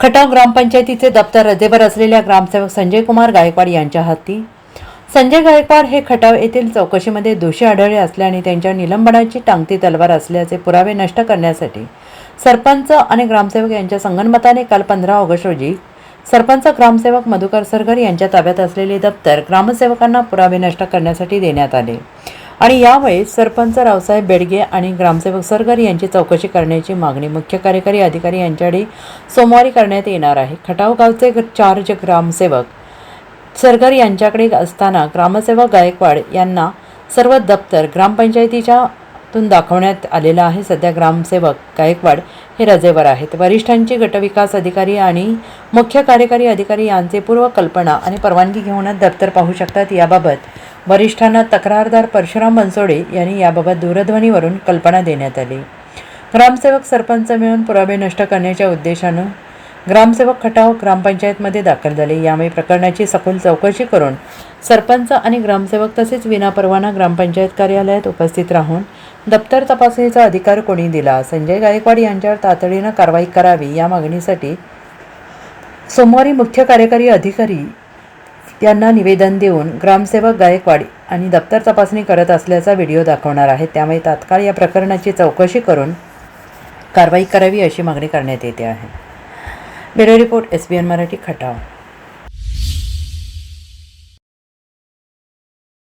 खटाव ग्रामपंचायतीचे दप्तर रजेवर असलेल्या ग्रामसेवक संजय कुमार गायकवाड यांच्या हाती संजय गायकवाड हे खटाव येथील चौकशीमध्ये दोषी आढळले असल्याने त्यांच्या निलंबनाची टांगती तलवार असल्याचे पुरावे नष्ट करण्यासाठी सरपंच आणि ग्रामसेवक यांच्या संगनमताने काल पंधरा ऑगस्ट रोजी सरपंच ग्रामसेवक मधुकर सरगर यांच्या ताब्यात असलेले दप्तर ग्रामसेवकांना पुरावे नष्ट करण्यासाठी देण्यात आले. आणि यावेळी सरपंच रावसाहेब बेडगे आणि ग्रामसेवक सरगर यांची चौकशी करण्याची मागणी मुख्य कार्यकारी अधिकारी यांच्याकडे सोमवारी करण्यात येणार आहे. खटाव गावचे चार्ज ग्रामसेवक सरगर यांच्याकडे असताना ग्रामसेवक गायकवाड यांना सर्व दप्तर ग्रामपंचायतीच्या तून दाखवण्यात आलेलं आहे. सध्या ग्रामसेवक गायकवाड हे रजेवर आहेत. वरिष्ठांची गटविकास अधिकारी आणि मुख्य कार्यकारी अधिकारी यांचे पूर्व कल्पना आणि परवानगी घेऊनच दप्तर पाहू शकतात. याबाबत वरिष्ठांना तक्रारदार परशुराम बनसोडे यांनी याबाबत दूरध्वनीवरून कल्पना देण्यात आली. ग्रामसेवक सरपंच मिळून पुरावे नष्ट करण्याच्या उद्देशानं ग्रामसेवक खटाव ग्रामपंचायतमध्ये दाखल झाले. यामुळे प्रकरणाची सखोल चौकशी करून सरपंच आणि ग्रामसेवक तसेच विनापरवाना ग्रामपंचायत कार्यालयात उपस्थित राहून दप्तर तपासणीचा अधिकार कोणी दिला? संजय गायकवाड यांच्यावर तातडीनं कारवाई करावी या मागणीसाठी सोमवारी मुख्य कार्यकारी अधिकारी त्यांना निवेदन देऊन ग्रामसेवक गायकवाड आणि दप्तर तपासणी करत असल्याचा व्हिडिओ दाखवणार आहे त्यामुळे तात्काळ या प्रकरणाची चौकशी करून कारवाई करावी अशी मागणी करण्यात येते आहे. Bureau report S B N Marathi Khatav.